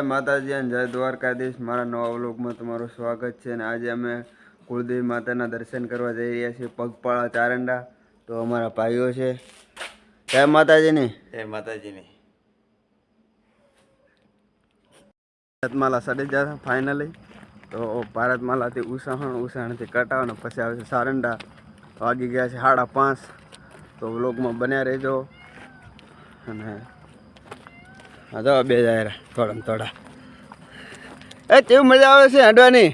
જય માતાજી અને જય દ્વારકાધીશ. મારા નવા વ્લોગમાં તમારું સ્વાગત છે અને આજે અમે કુળદેવી માતાના દર્શન કરવા જઈ રહ્યા છીએ પગપાળા ચારંડા. તો અમારા ભાઈઓ છે. જય માતાજીની. જય માતાજીની. ભારતમાલા સડી જશે ફાઇનલી તો ભારતમાલાથી ઉસાહણ ઉસાહણથી કટાવ અને પછી આવે છે સારંડા. વાગી ગયા છે સાડા પાંચ. તો વ્લોગમાં બન્યા રહેજો. અને હા બે જાય થોડા થોડા. એ કેવું મજા આવે છે હાંડવાની?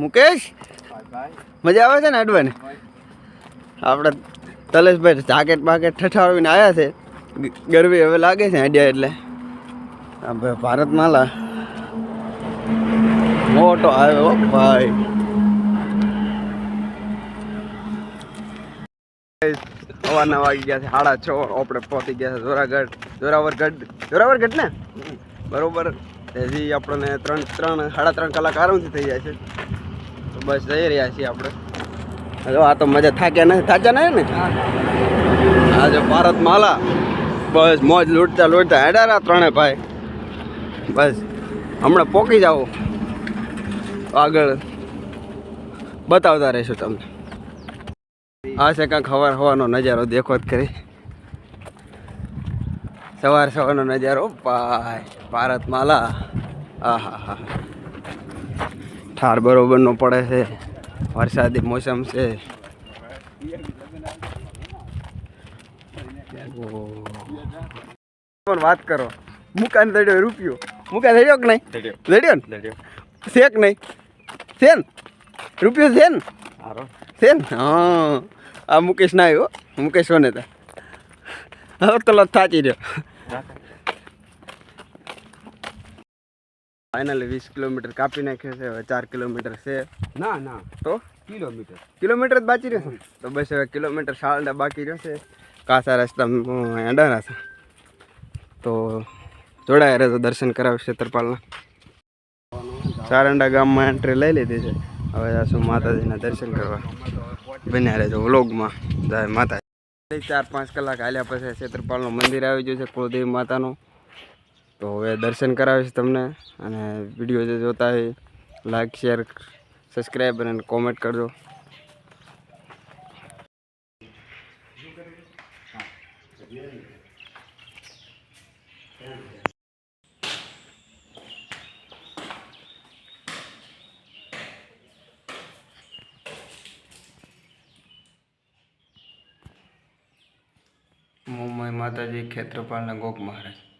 મુકેશ? મજા આવે છે ને હાંડવાની? આપણે તલેશભાઈ જાકેટ બાકેટ ઠઠાવીને આવ્યા છે. ગરબી હવે લાગે છે હાંડ્યા એટલે. આપણે ભાઈ ભારતમાલા. મોટો આવ્યો ભાઈ. સવારના વાગી ગયા છે સાડા છ આપણે પહોંચી ગયા છે જોરાગઢ જોરાવરગઢ જોરાવરગઢ ને? બરોબર. હજી આપણને ત્રણ ત્રણ સાડા ત્રણ કલાક આરામથી થઈ જાય છે. તો બસ જઈ રહ્યા છીએ આપણે. જો આ તો મજા થાક્યા નહીં થાક્યા નહીં ને? આજે ભારત માલા. બસ મોજ લૂંટતા લૂંટતા હેડારા ત્રણે ભાઈ. બસ હમણાં પોકી જાઓ. આગળ બતાવતા રહીશું તમને. આ છે કાંક સવાર સવારનો નજારો દેખો જ કરી સવાર સવારનો નજારો ભાઈ ભારત માલા આહા હા ઠાર બરોબરનો પડે છે વરસાદી મોસમ છે. પણ વાત કરો. મુકાન દડ્યો રૂપિયો. મુકાન દડ્યો કે નહીં? દડ્યો. ને? દડ્યો. શેક નહીં? છે રૂપિયો સેન ને? છે હા. આ મુકેશ ના આવ્યો. મુકેશ ને તો? હવે તો થાચી રહ્યો. ફાઇનલી વીસ કિલોમીટર કાપી નાખ્યો છે હવે ચાર કિલોમીટર છે. ના ના. તો? કિલોમીટર. કિલોમીટર જ બાકી રહ્યો તો બસ હવે કિલોમીટર સાડા બાકી રહ્યો છે. કાસા રસ્તા હેડાના છે. તો જોડાયા રહે તો દર્શન કરાવે છેતરપાલના સારંડા ગામમાં એન્ટ્રી લઈ લીધી છે. હવે જાશું માતાજીના દર્શન કરવા. બન્યા રહેજો વ્લોગમાં. જય માતા ચાર પાંચ કલાક હાલ્યા પછી ક્ષેત્રપાલનું મંદિર આવી ગયું છે કુળદેવી માતાનું. તો હવે દર્શન કરાવીશ તમને અને વીડિયો જે જોતા હોય લાઈક શેર સબસ્ક્રાઈબ અને કોમેન્ટ કરજો. મોમય માતાજી ખેત્રપાલના ગોપ મહારાજ